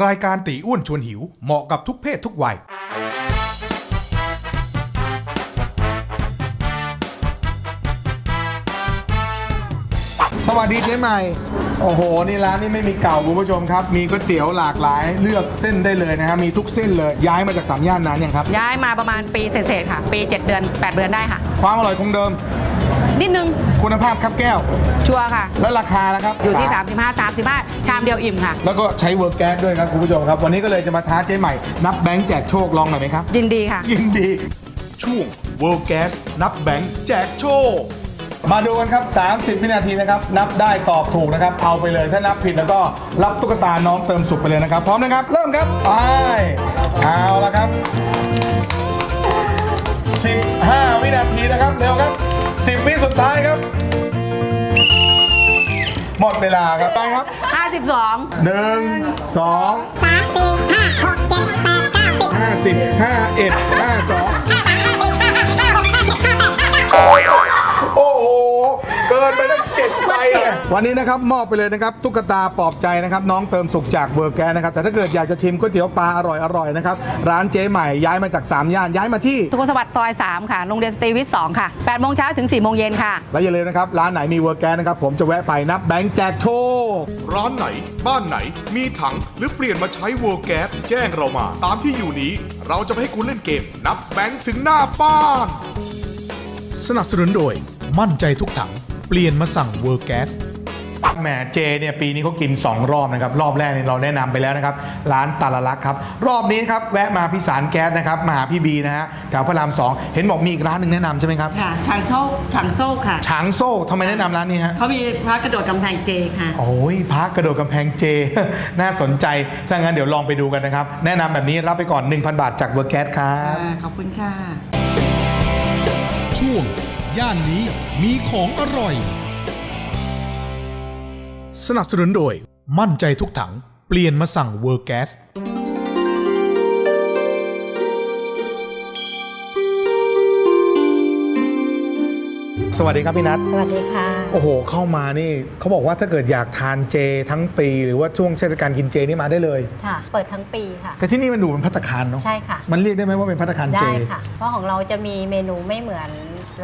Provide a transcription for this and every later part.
รายการตีอ้วนชวนหิวเหมาะกับทุกเพศทุกวัย สวัสดีเจ๊ใหม่ โอ้โห นี่ร้านนี้ไม่มีเก่าคุณผู้ชมครับ มีก๋วยเตี๋ยวหลากหลายเลือกเส้นได้เลยนะฮะ มีทุกเส้นเลย ย้ายมาจากสามย่านนานยังครับ ย้ายมาประมาณปีเศษๆค่ะ ปี 7 เดือน 8 เดือนได้ค่ะ ความอร่อยคงเดิม นิดนึง คุณภาพครับแก้ว ชัวร์ค่ะ และราคานะครับอยู่ที่ 35 35 ชามเดียวอิ่มค่ะ แล้วก็ใช้เวิร์กแก๊สด้วยครับคุณผู้ชมครับ วันนี้ก็เลยจะมาท้าเจ๊ใหม่ นับแบงค์แจกโชคลองหน่อยไหมครับ ยินดีค่ะ ยินดี ช่วง World Gas นับแบงค์แจกโชค มาดูกันครับ 30 วินาทีนะครับ นับได้ตอบถูกนะครับ เอาไปเลย ถ้านับผิดแล้วก็รับตุ๊กตาน้องเติมสุขไปเลยนะครับ พร้อมนะครับ เริ่มครับ ไป เอาละครับ 15 วินาทีนะครับ เร็วครับ 10วิสุดท้ายครับ หมดเวลาครับไปครับ52 หนึ่งสองสามสี่ห้าหกเจ็ดแปดเก้าสิบห้าสิบห้าเอ็ดห้าสอง วันนี้นะครับมอบไปเลยนะครับตุ๊กตาปลอบใจนะครับน้องเติมสุขจากเวอร์แกนนะครับแต่ถ้าเกิดอยากจะชิมก๋วยเตี๋ยวปลาอร่อยๆนะครับร้านเจ๊ใหม่ย้ายมาจาก3ย่านย้ายมาที่สุขสวัสดิ์ซอย 3 ค่ะ โรงเรียนสตรีวิทย์2ค่ะ8โมงเช้าถึง4โมงเย็นค่ะ และอย่าลืมนะครับร้านไหนมีเวอร์แกนนะครับผมจะแวะไปนับแบงค์แจกโชคร้านไหน บ้านไหน มีถังหรือเปลี่ยนมาใช้ World Gas แจ้งเรามา ตามที่อยู่นี้ เราจะไปให้คุณเล่นเกม นับแบงค์ถึงหน้าบ้าน สนับสนุนโดย มั่นใจทุกถัง เปลี่ยนมาสั่ง World Gas แหมเจเนี่ยปีนี้เขากิน 2 รอบนะครับ รอบแรกเนี่ยเราแนะนำไปแล้วนะครับ ร้านตาลลักษณ์ครับ รอบนี้ครับแวะมาพิสารแก๊สนะครับมาหาพี่บีนะฮะแถวพระราม2เห็นบอกมีอีกร้านหนึ่งแนะนำใช่ไหมครับค่ะช้างโชคช้างโซ่ค่ะฉางโซ่ทำไมแนะนำร้านนี้ฮะเขามีพระกระโดดกำแพงเจค่ะ โอ้ยพักกระโดดกำแพงเจ น่าสนใจถ้างั้นเดี๋ยวลองไปดูกันนะครับ แนะนำแบบนี้รับไปก่อน 1,000 บาทจากเวอร์แก๊สครับอ่าขอบคุณค่ะ ช่วงย่านนี้มีของอร่อย สนับสนุนโดย มั่นใจทุกถัง เปลี่ยนมาสั่ง World Gas สวัสดีครับพี่นัท สวัสดีค่ะ โอ้โห เข้ามานี่เขาบอกว่าถ้าเกิดอยากทานเจทั้งปี หรือว่าช่วงเทศกาลกินเจนี่มาได้เลย ค่ะ เปิดทั้งปีค่ะ แต่ที่นี่มันดูเป็นพัตตาคารเนาะใช่ค่ะ มันเรียกได้ไหมว่าเป็นพัตตาคารเจ ได้ค่ะ เพราะของเราจะมีเมนูไม่เหมือน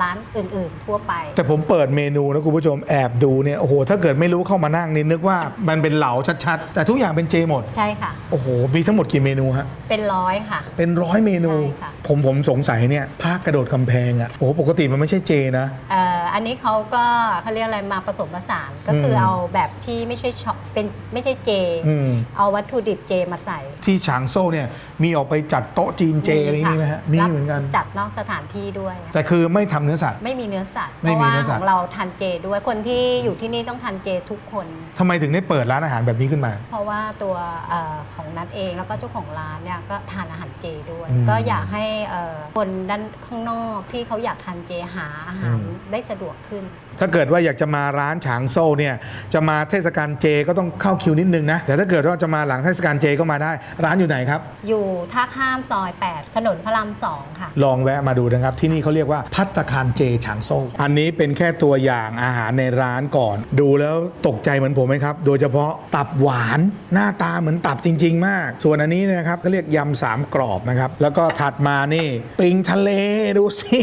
ร้านอื่นๆทั่วไป แต่ผมเปิดเมนูนะคุณผู้ชมแอบดูเนี่ยโอ้โหถ้าเกิดไม่รู้เข้ามานั่งนี่นึกว่ามันเป็นเหลาชัดๆ แต่ทุกอย่างเป็นเจหมด ใช่ค่ะ โอ้โห มีทั้งหมดกี่เมนูฮะ เป็นร้อยค่ะ เป็นร้อยเมนู ใช่ค่ะ ผมผมสงสัยเนี่ยภาคกระโดดกำแพงอะ่ะโอ้โหปกติมันไม่ใช่เจนะ เอ่ออันนี้เขาก็เขาเรียกอะไรมาผสมผสานก็คือม เอาแบบที่ไม่ใช่ช็อปเป็นไม่ใช่เจ อืมเอาวัตถุดิบเจมาใส่ที่ฉางโซ่เนี่ยมีออกไปจัดโต๊ะจีนเจอะไรนี่ไหมฮะมีรับเหมือนกัน จัดนอกสถานที่ด้วย แต่คือไม่ทำเนื้อสัตว์ ไม่มีเนื้อสัตว์ไม่เพราะมีว่าเนื้อสัขตว์ องเราทานเจด้วยคนที่อยู่ที่นี่ต้องทานเจทุกคน ทำไมถึงได้เปิดร้านอาหารแบบนี้ขึ้นมา เพราะว่าตัวเออของนัทเองแล้วก็เจ้าของร้านเนี่ยก็ทานอาหารเจด้วย อืมก็อยากให้เอ่อคนด้านข้างนอกที่เขาอยากทานเจหาอาหารอืม ได้สะดวกขึ้น ถ้าเกิดว่าอยากจะมาร้านฉางโซ่เนี่ยจะมาเทศกาลเจก็ต้องเข้าคิวนิดนึงนะแต่ถ้าเกิดว่าจะมาหลังเทศกาลเจก็มาได้ ร้านอยู่ไหนครับ อยู่ท่าข้ามซอย 8 ถนนพระรามสองค่ะ ลองแวะมาดูนะครับ ที่นี่เขาเรียกว่าพัตตาคารเจฉางโซ่อันนี้เป็นแค่ตัวอย่างอาหารในร้านก่อน ดูแล้วตกใจเหมือนผมไหมครับ โดยเฉพาะตับหวานหน้าตาเหมือนตับจริง ๆ มาก ส่วนอันนี้นะครับเขาเรียกยำสามกรอบนะครับ แล้วก็ถัดมานี่ ปิงทะเลดูสิ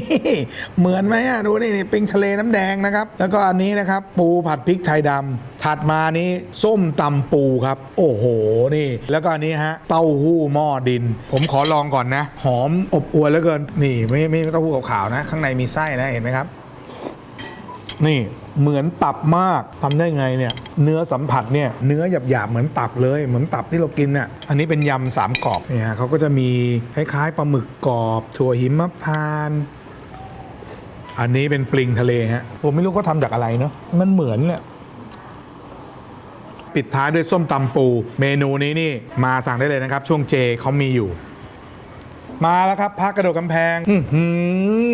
เหมือนไหมอะดูนี่นี่ปิงทะเลน้ำแดงนะครับ แล้วก็อันนี้นะครับปูผัดพริกไทยดำ ถัดมานี้ส้มตำปูครับ โอ้โหนี่ แล้วก็อันนี้ฮะเต้าหู้หม้อดิน ผมขอลองก่อนนะ หอมอบอวลแล้วเกินนี่ไม่ไม่ไม่เต้าหู้ขาวๆนะ ข้างในมีไส้นะเห็นไหมครับ นี่เหมือนตับมากทำได้ไงเนี่ย เนื้อสัมผัสเนี่ยเนื้อหยาบๆเหมือนตับเลยเหมือนตับที่เรากินน่ะอันนี้เป็นยำสามกรอบเนี่ยฮะเขาก็จะมีคล้ายๆปลาหมึกกรอบ ถั่วหิมพานต์อันนี้เป็นปลิงทะเลฮะผมไม่รู้เขาทำจากอะไรเนาะมันเหมือนเนี่ย ปิดท้ายด้วยส้มตำปู เมนูนี้นี่มาสั่งได้เลยนะครับ ช่วงเจเขามีอยู่ มาแล้วครับพักกระโดดกำแพงอื้อหื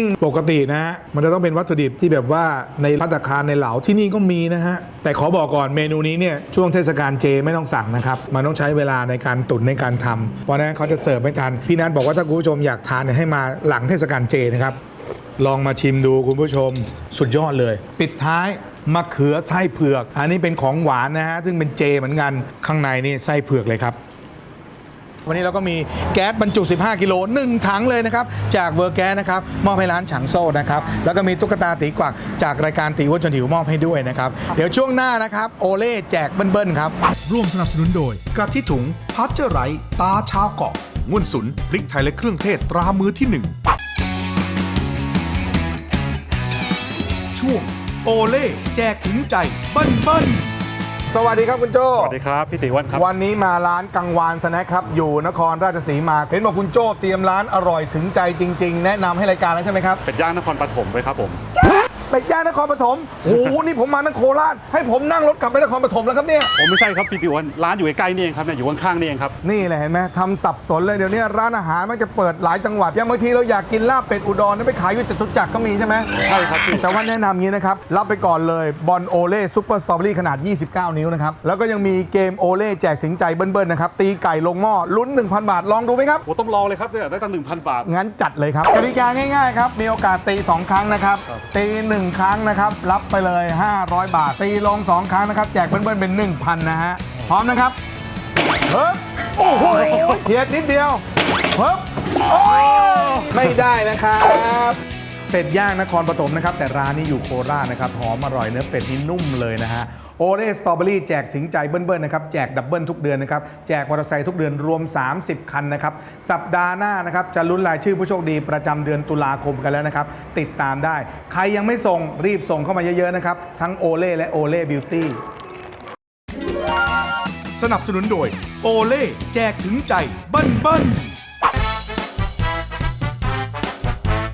อปกตินะฮะมันจะต้องเป็นวัตถุดิบที่แบบว่าในพัตตาคารในเหลาที่นี่ก็มีนะฮะ แต่ขอบอกก่อนเมนูนี้เนี่ยช่วงเทศกาลเจไม่ต้องสั่งนะครับ มันต้องใช้เวลาในการตุนในการทำเพราะฉะนั้นเขาจะเสิร์ฟไม่ทันพี่นัทบอกว่าถ้าคุณผู้ชมอยากทานเนี่ยให้มาหลังเทศกาลเจนะครับลองมาชิมดูคุณผู้ชมสุดยอดเลย ปิดท้าย มะเขือไส้เผือก อันนี้เป็นของหวานนะฮะ ซึ่งเป็นเจเหมือนกัน ข้างในนี่ไส้เผือกเลยครับ วันนี้เราก็มีแก๊สบรรจุ 15 กิโล1ถังเลยนะครับ จากเวอร์แก๊สนะครับ มอบให้ร้านฉางโซ่นะครับ แล้วก็มีตุ๊กตาตีกวักจากรายการตีวจนหิวมอบให้ด้วยนะครับ เดี๋ยวช่วงหน้านะครับ โอเล่แจกเบิ้ลๆครับ ร่วมสนับสนุนโดยกะทิถุงพัชเจอร์ไรต์ตาชาวเกาะง่วนสุนพริกไทยและเครื่องเทศตรามือที่หนึ่ง โอเล่แจกถึงใจเบิ้ลเบิ้ลสวัสดีครับคุณโจสวัสดีครับ พี่ติวันครับ วันนี้มาร้านกังวานสแน็คครับ อยู่นครราชสีมา เห็นบอกคุณโจ้เตรียมร้านอร่อยถึงใจจริง ๆ แนะนำให้รายการแล้วใช่ไหมครับ เป็ดย่างนครปฐมไว้ครับผม เป็ดย่างนครปฐมโอ้โหนี่ผมมานังโคราชให้ผมนั่งรถกลับไปนครปฐมแล้วครับเนี่ย ผมไม่ใช่ครับพี่ติวันร้านอยู่ใกล้ๆนี่เองครับเนี่ยอยู่ข้างๆนี่เองครับนี่แหละเห็นไหมทำสับสนเลยเดี๋ยวนี้ร้านอาหารมันจะเปิดหลายจังหวัดอย่างบางทีเราอยากกินลาบเป็ดอุดรนี่ไปขายอยู่จตุจักรก็มีใช่ไหมใช่ครับพี่แต่ว่าแนะนำงี้นะครับ รับไปก่อนเลยบอลโอเล่ซุปเปอร์สตรอเบอรี่ขนาด 29 นิ้วนะครับ แล้วก็ยังมีเกมโอเล่แจกถึงใจเบิ้ลๆนะครับ ตีไก่ลงหม้อลุ้น 1,000 บาท ลองดูไหมครับโอ้ต้องลองเลยครับเนี่ยได้ตั้งหนึ่งพันบาท งั้นจัดเลยครับกติกาง่ายๆครับ มีโอกาสตี 2 ครั้งนะครับครับตี 1ครั้งนะครับ รับไปเลย 500 บาท ตีลง 2 ครั้งนะครับ แจกเบิ้ลๆเป็น 1,000 นะฮะ พร้อมนะครับเฮ้ยโอ้โหเทียดนิดเดียวเฮ้ยโอ้ยไม่ได้นะครับ เป็ดย่างนครปฐมนะครับ แต่ร้านนี้อยู่โคราชนะครับหอมอร่อยเนื้อเป็ดนี่นุ่มเลยนะฮะโอเรสตรอเบอรี่แจกถึงใจเบิ้ลๆนะครับแจกดับเบิ้ลทุกเดือนนะครับแจกมอเตอร์ไซค์ทุกเดือนรวม 30 คันนะครับสัปดาห์หน้านะครับจะลุ้นรายชื่อผู้โชคดีประจำเดือนตุลาคมกันแล้วนะครับติดตามได้ ใครยังไม่ส่งรีบส่งเข้ามาเยอะๆนะครับทั้งโอเล่และโอเล่บิวตี้สนับสนุนโดยโอเล่แจกถึงใจเบิ้ลเบิ้ล